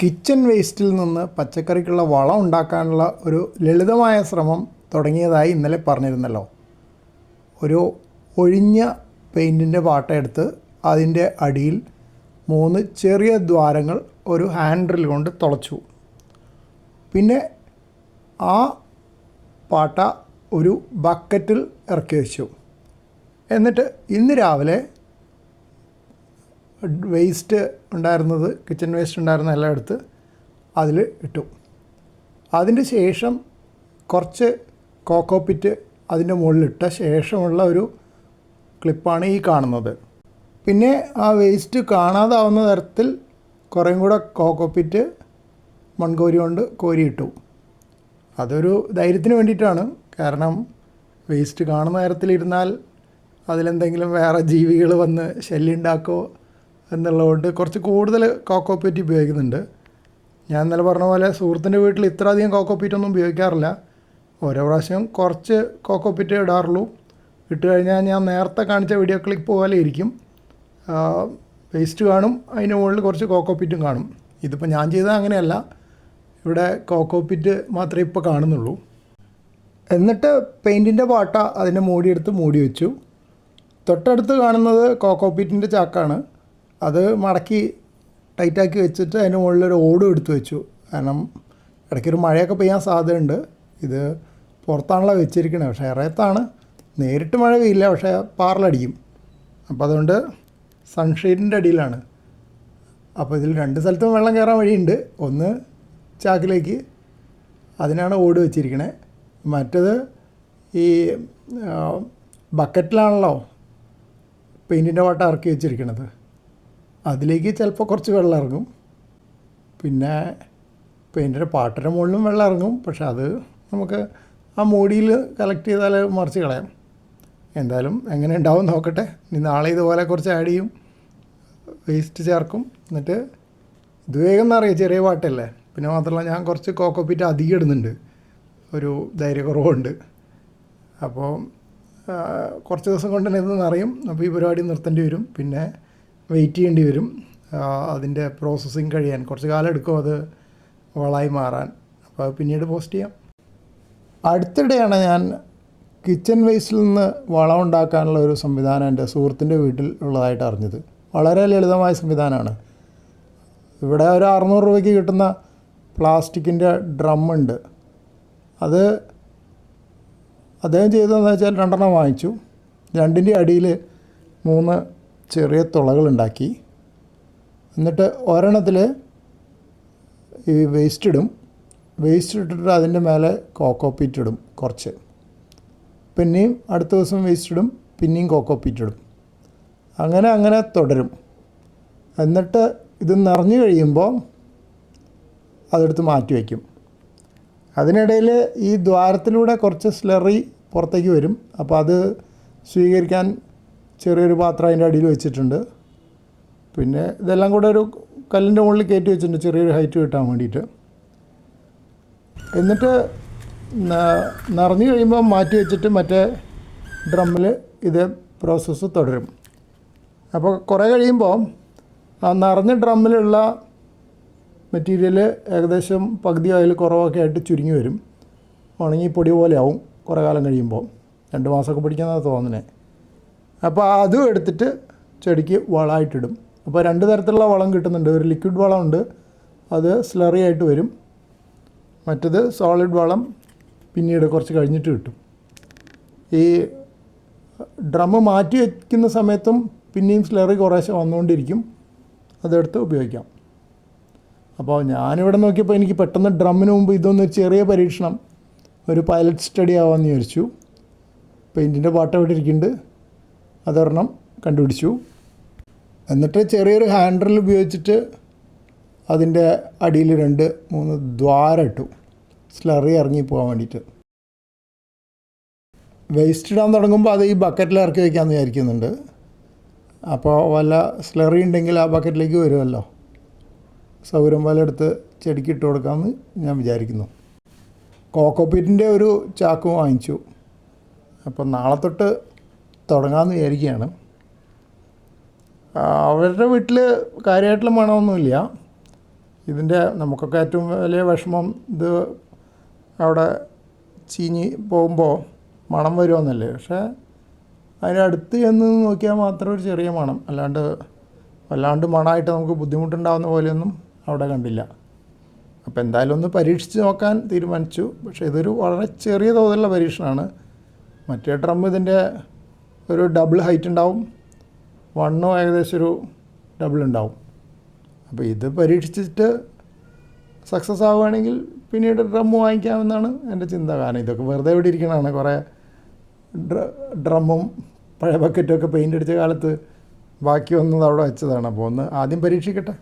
Kitchen വേസ്റ്റിൽ നിന്ന് പച്ചക്കറിക്കുള്ള വളം ഉണ്ടാക്കാനുള്ള ഒരു ലളിതമായ ശ്രമം തുടങ്ങിയതായി ഇന്നലെ പറഞ്ഞിരുന്നല്ലോ. ഒരു ഒഴിഞ്ഞ പെയിന്റിന്റെ പാട്ട എടുത്ത് അതിന്റെ അടിയിൽ മൂന്ന് ചെറിയ ദ്വാരങ്ങൾ ഒരു ഹാൻഡിൽ കൊണ്ട് തുളച്ചു. പിന്നെ ആ പാട്ട ഒരു ബക്കറ്റിൽ ഇറക്കി വെച്ചു. എന്നിട്ട് ഇന്ന് രാവിലെ വേസ്റ്റ് ഉണ്ടായിരുന്നത് കിച്ചൺ വേസ്റ്റ് ഉണ്ടായിരുന്ന എല്ലാം എടുത്ത് അതിൽ ഇട്ടു. അതിന് ശേഷം കുറച്ച് കോക്കോപ്പിറ്റ് അതിന്റെ മുകളിലിട്ട ശേഷമുള്ള ഒരു ക്ലിപ്പാണ് ഈ കാണുന്നത്. പിന്നെ ആ വേസ്റ്റ് കാണാതാവുന്ന തരത്തിൽ കുറേം കൂടെ കോക്കോപ്പിറ്റ് മൺകോരി കൊണ്ട് കോരിയിട്ടു. അതൊരു ധൈര്യത്തിന് വേണ്ടിയിട്ടാണ്. കാരണം വേസ്റ്റ് കാണുന്ന തരത്തിലിരുന്നാൽ അതിലെന്തെങ്കിലും വേറെ ജീവികൾ വന്ന് ശല്യം ഉണ്ടാക്കുമോ എന്നുള്ളതുകൊണ്ട് കുറച്ച് കൂടുതൽ കോക്കോപ്പീറ്റ് ഉപയോഗിക്കുന്നുണ്ട്. ഞാൻ ഇന്നലെ പറഞ്ഞ പോലെ സുഹൃത്തിന്റെ വീട്ടിൽ ഇത്ര അധികം ഒന്നും ഉപയോഗിക്കാറില്ല. ഓരോ പ്രാവശ്യം കുറച്ച് കോക്കോപ്പീറ്റ് ഇടാറുള്ളൂ. ഇട്ട് കഴിഞ്ഞാൽ ഞാൻ നേരത്തെ കാണിച്ച വീഡിയോ ക്ലിക്ക് പോലെ ഇരിക്കും. വേസ്റ്റ് കാണും അതിന് മുകളിൽ കുറച്ച് കോക്കോപ്പീറ്റും കാണും. ഇതിപ്പോൾ ഞാൻ ചെയ്തത് അങ്ങനെയല്ല. ഇവിടെ കോക്കോപ്പിറ്റ് മാത്രമേ ഇപ്പോൾ കാണുന്നുള്ളൂ. എന്നിട്ട് പെയിന്റിന്റെ പാട്ട അതിന്റെ മൂടിയെടുത്ത് മൂടി വെച്ചു. തൊട്ടടുത്ത് കാണുന്നത് കോക്കോപ്പിറ്റിന്റെ ചാക്കാണ്. അത് മടക്കി ടൈറ്റാക്കി വെച്ചിട്ട് അതിന്റെ മുകളിലൊരു ഓടും എടുത്തു വെച്ചു. കാരണം ഇടയ്ക്കൊരു മഴയൊക്കെ പെയ്യാൻ സാധ്യതയുണ്ട്. ഇത് പുറത്താണല്ലോ വെച്ചിരിക്കണത് പക്ഷേ ഇറയത്താണ് നേരിട്ട് മഴ പെയ്യില്ല പക്ഷേ പാറലടിക്കും. അപ്പോൾ അതുകൊണ്ട് സൺഷെയ്ഡിന്റെ അടിയിലാണ്. അപ്പോൾ ഇതിൽ രണ്ട് സ്ഥലത്തും വെള്ളം കയറാൻ വഴിയുണ്ട്. ഒന്ന് ചാക്കിലേക്ക് അതിനാണ് ഓട് വെച്ചിരിക്കണേ. മറ്റത് ഈ ബക്കറ്റിലാണല്ലോ പെയിന്റിന്റെ വാട്ട ഇറക്കി വെച്ചിരിക്കണത്. അതിലേക്ക് ചിലപ്പോൾ കുറച്ച് വെള്ളം ഇറങ്ങും. പിന്നെ പെയിന്റിന്റെ പാട്ടിന്റെ മുകളിലും വെള്ളം ഇറങ്ങും. പക്ഷെ അത് നമുക്ക് ആ മൂടിയിൽ കളക്ട് ചെയ്താൽ മറിച്ച് കളയാം. എന്തായാലും എങ്ങനെ ഉണ്ടാവും നോക്കട്ടെ. ഇനി നാളെ ഇതുപോലെ കുറച്ച് ആഡ് ചെയ്യും. വേസ്റ്റ് ചേർക്കും. എന്നിട്ട് ഇത് വേഗം എന്നറിയാം ചെറിയ പാട്ടല്ലേ? പിന്നെ മാത്രമല്ല ഞാൻ കുറച്ച് കോക്കോപ്പീറ്റ് അധികം ഇടുന്നുണ്ട്. ഒരു ധൈര്യക്കുറവുണ്ട്. അപ്പോൾ കുറച്ച് ദിവസം കൊണ്ട് തന്നെ ഇത് അറിയും അപ്പോൾ ഈ പരിപാടി നിർത്തേണ്ടി വരും. പിന്നെ വെയിറ്റ് ചെയ്യേണ്ടി വരും. അതിന്റെ പ്രോസസ്സിങ് കഴിയാൻ. കുറച്ച് കാലം എടുക്കും അത് വളമായി മാറാൻ. അപ്പോൾ അത് പിന്നീട് പോസ്റ്റ് ചെയ്യാം. അടുത്തിടെയാണ് ഞാൻ കിച്ചൺ വേസ്റ്റിൽ നിന്ന് വളം ഉണ്ടാക്കാനുള്ള ഒരു സംവിധാനം എന്റെ സുഹൃത്തിന്റെ വീട്ടിൽ ഉള്ളതായിട്ട് അറിഞ്ഞത്. വളരെ ലളിതമായ സംവിധാനമാണ്. ഇവിടെ ഒരു അറുന്നൂറ് രൂപയ്ക്ക് കിട്ടുന്ന പ്ലാസ്റ്റിക്കിന്റെ ഡ്രമ്മുണ്ട് അത് അദ്ദേഹം ചെയ്തതെന്ന് വെച്ചാൽ രണ്ടെണ്ണം വാങ്ങിച്ചു. രണ്ടിന്റെ അടിയിൽ മൂന്ന് ചെറിയ തുളകളുണ്ടാക്കി. എന്നിട്ട് ഒരെണ്ണത്തിൽ ഈ വേസ്റ്റ് ഇടും. വേസ്റ്റ് ഇട്ടിട്ട് അതിന്റെ മേലെ കോക്കോ പീറ്റ് ഇടും കുറച്ച്. പിന്നെയും അടുത്ത ദിവസം വേസ്റ്റ് ഇടും പിന്നെയും കോക്കോ പീറ്റ് ഇടും. അങ്ങനെ അങ്ങനെ തുടരും. എന്നിട്ട് ഇത് നിറഞ്ഞു കഴിയുമ്പോൾ അതെടുത്ത് മാറ്റി വയ്ക്കും. അതിനിടയിൽ ഈ ദ്വാരത്തിലൂടെ കുറച്ച് സ്ലറി പുറത്തേക്ക് വരും. അപ്പോൾ അത് സ്വീകരിക്കാൻ ചെറിയൊരു പാത്രം അതിന്റെ അടിയിൽ വെച്ചിട്ടുണ്ട്. പിന്നെ ഇതെല്ലാം കൂടെ ഒരു കല്ലിന്റെ മുകളിൽ കയറ്റി വെച്ചിട്ടുണ്ട് ചെറിയൊരു ഹൈറ്റ് കിട്ടാൻ വേണ്ടിയിട്ട്. എന്നിട്ട് നിറഞ്ഞു കഴിയുമ്പോൾ മാറ്റി വെച്ചിട്ട് മറ്റേ ഡ്രമ്മിൽ ഇത് പ്രോസസ്സ് തുടരും. അപ്പോൾ കുറേ കഴിയുമ്പോൾ ആ നിറഞ്ഞ ഡ്രമ്മിലുള്ള മെറ്റീരിയൽ ഏകദേശം പകുതി അതിൽ കുറവൊക്കെ ആയിട്ട് ചുരുങ്ങി വരും. ഉണങ്ങി പൊടി പോലെ ആവും കുറേ കാലം കഴിയുമ്പോൾ രണ്ട് മാസമൊക്കെ പിടിക്കുന്നതാണ് തോന്നുന്നത് അപ്പോൾ അതും എടുത്തിട്ട് ചെടിക്ക് വളമായിട്ടിടും. അപ്പോൾ രണ്ട് തരത്തിലുള്ള വളം കിട്ടുന്നുണ്ട്. ഒരു ലിക്വിഡ് വളമുണ്ട്. അത് സ്ലറി ആയിട്ട് വരും. മറ്റത് സോളിഡ് വളം പിന്നീട് കുറച്ച് കഴിഞ്ഞിട്ട് കിട്ടും. ഈ ഡ്രമ്മ് മാറ്റി വയ്ക്കുന്ന സമയത്തും പിന്നെയും സ്ലറി കുറേശ്ശെ വന്നുകൊണ്ടിരിക്കും അതെടുത്ത് ഉപയോഗിക്കാം. അപ്പോൾ ഞാനിവിടെ നോക്കിയപ്പോൾ എനിക്ക് പെട്ടെന്ന് ഡ്രമ്മിന് മുമ്പ് ഇതൊന്ന് ചെറിയ പരീക്ഷണം. ഒരു പൈലറ്റ് സ്റ്റഡി ആവാമെന്ന് വിചാരിച്ചു. പെയിന്റിന്റെ പാട്ട് ഇവിടെ ഇരിക്കുന്നുണ്ട്. അതൊരെണ്ണം കണ്ടുപിടിച്ചു. എന്നിട്ട് ചെറിയൊരു ഹാൻഡിൽ ഉപയോഗിച്ചിട്ട് അതിന്റെ അടിയിൽ രണ്ട് മൂന്ന് ദ്വാരം ഇട്ടു സ്ലറി ഇറങ്ങി പോകാൻ വേണ്ടിയിട്ട്. വേസ്റ്റ് ഇടാൻ തുടങ്ങുമ്പോൾ അത് ഈ ബക്കറ്റിൽ ഇറക്കി വയ്ക്കാമെന്ന് വിചാരിക്കുന്നുണ്ട്. അപ്പോൾ വല്ല സ്ലറി ഉണ്ടെങ്കിൽ ആ ബക്കറ്റിലേക്ക് വരുമല്ലോ. സൗകര്യം പോലെ എടുത്ത് ചെടിക്ക് ഇട്ട് കൊടുക്കാമെന്ന് ഞാൻ വിചാരിക്കുന്നു. കോക്കോപ്പീറ്റിന്റെ ഒരു ചാക്ക് വാങ്ങിച്ചു. അപ്പോൾ നാളെ തൊട്ട് തുടങ്ങാമെന്ന് വിചാരിക്കുകയാണ്. അവരുടെ വീട്ടിൽ കാര്യമായിട്ടുള്ള മണമൊന്നുമില്ല. ഇതിന്റെ നമുക്കൊക്കെ ഏറ്റവും വലിയ വിഷമം ഇത് അവിടെ ചീഞ്ഞ് പോകുമ്പോൾ മണം വരുമെന്നല്ലേ. പക്ഷേ അതിനടുത്ത് ചെന്ന് നോക്കിയാൽ മാത്രം ഒരു ചെറിയ മണം. അല്ലാണ്ട് വല്ലാണ്ട് മണമായിട്ട് നമുക്ക് ബുദ്ധിമുട്ടുണ്ടാകുന്ന പോലെയൊന്നും അവിടെ കണ്ടില്ല. അപ്പോൾ എന്തായാലും ഒന്ന് പരീക്ഷിച്ച് നോക്കാൻ തീരുമാനിച്ചു. പക്ഷേ ഇതൊരു വളരെ ചെറിയ തോതിലുള്ള പരീക്ഷണമാണ്. മറ്റേ ഡ്രം ഇതിന്റെ ഒരു ഡബിൾ ഹൈറ്റ് ഉണ്ടാവും. വണ്ണും ഏകദേശം ഒരു ഡബിൾ ഉണ്ടാവും. അപ്പോൾ ഇത് പരീക്ഷിച്ചിട്ട് സക്സസ് ആവുകയാണെങ്കിൽ പിന്നീട് ഡ്രം വാങ്ങിക്കാമെന്നാണ് എന്റെ ചിന്ത. കാരണം ഇതൊക്കെ വെറുതെ ഇവിടെ ഇരിക്കണതാണ്. കുറേ ഡ്ര ഡ്രമ്മും പഴയ ബക്കറ്റും ഒക്കെ പെയിന്റ് അടിച്ച കാലത്ത് ബാക്കി വന്നത് അവിടെ വെച്ചതാണ്. അപ്പോൾ ഒന്ന് ആദ്യം പരീക്ഷിക്കട്ടെ.